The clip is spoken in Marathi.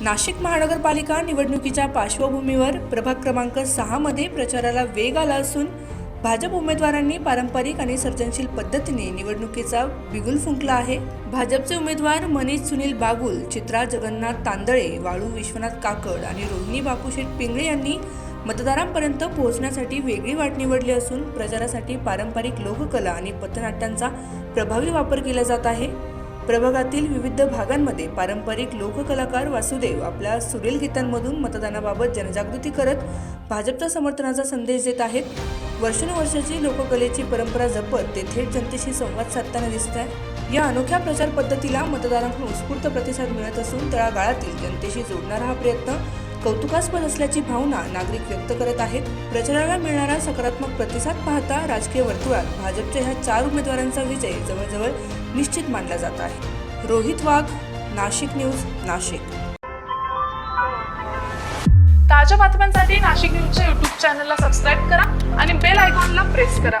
नाशिक महानगरपालिका निवडणुकीच्या पार्श्वभूमीवर प्रभाग क्रमांक सहा मध्ये प्रचाराला वेग आला असून भाजप उमेदवारांनी पारंपरिक आणि सर्जनशील पद्धतीने निवडणुकीचा बिगुल फुंकला आहे. भाजपचे उमेदवार मनीष सुनील बागुल चित्रा जगन्नाथ तांदळे वाळू विश्वनाथ काकड आणि रोहिणी बापूशेठ पिंगळे यांनी मतदारांपर्यंत पोहोचण्यासाठी वेगळी वाट निवडली असून प्रचारासाठी पारंपरिक लोककला आणि पथनाट्यांचा प्रभावी वापर केला जात आहे. प्रभागातील विविध भागांमध्ये पारंपरिक लोककलाकार वासुदेव आपल्या सुरेल गीतांमधून मतदानाबाबत जनजागृती करत भाजपच्या समर्थनाचा संदेश देत आहेत. वर्षानुवर्षाची लोककलेची परंपरा जपत ते थेट जनतेशी संवाद साधताना दिसत आहे या अनोख्या प्रचार पद्धतीला मतदारांकडून उत्स्फूर्त प्रतिसाद मिळत असून तळागाळातील जनतेशी जोडणारा हा प्रयत्न कौतुकास्पद असल्याची भावना नागरिक व्यक्त करत आहेत. प्रचाराला मिळणारा सकारात्मक प्रतिसाद पाहता राजकीय वर्तुळात भाजपच्या ह्या चार उमेदवारांचा विजय जवळजवळ निश्चित मानला जात आहे. रोहित वाघ नाशिक न्यूज नाशिक. ताज्या बातम्यांसाठी नाशिक न्यूजच्या युट्यूब चॅनलला सबस्क्राईब करा आणि बेल आयकॉनला प्रेस करा.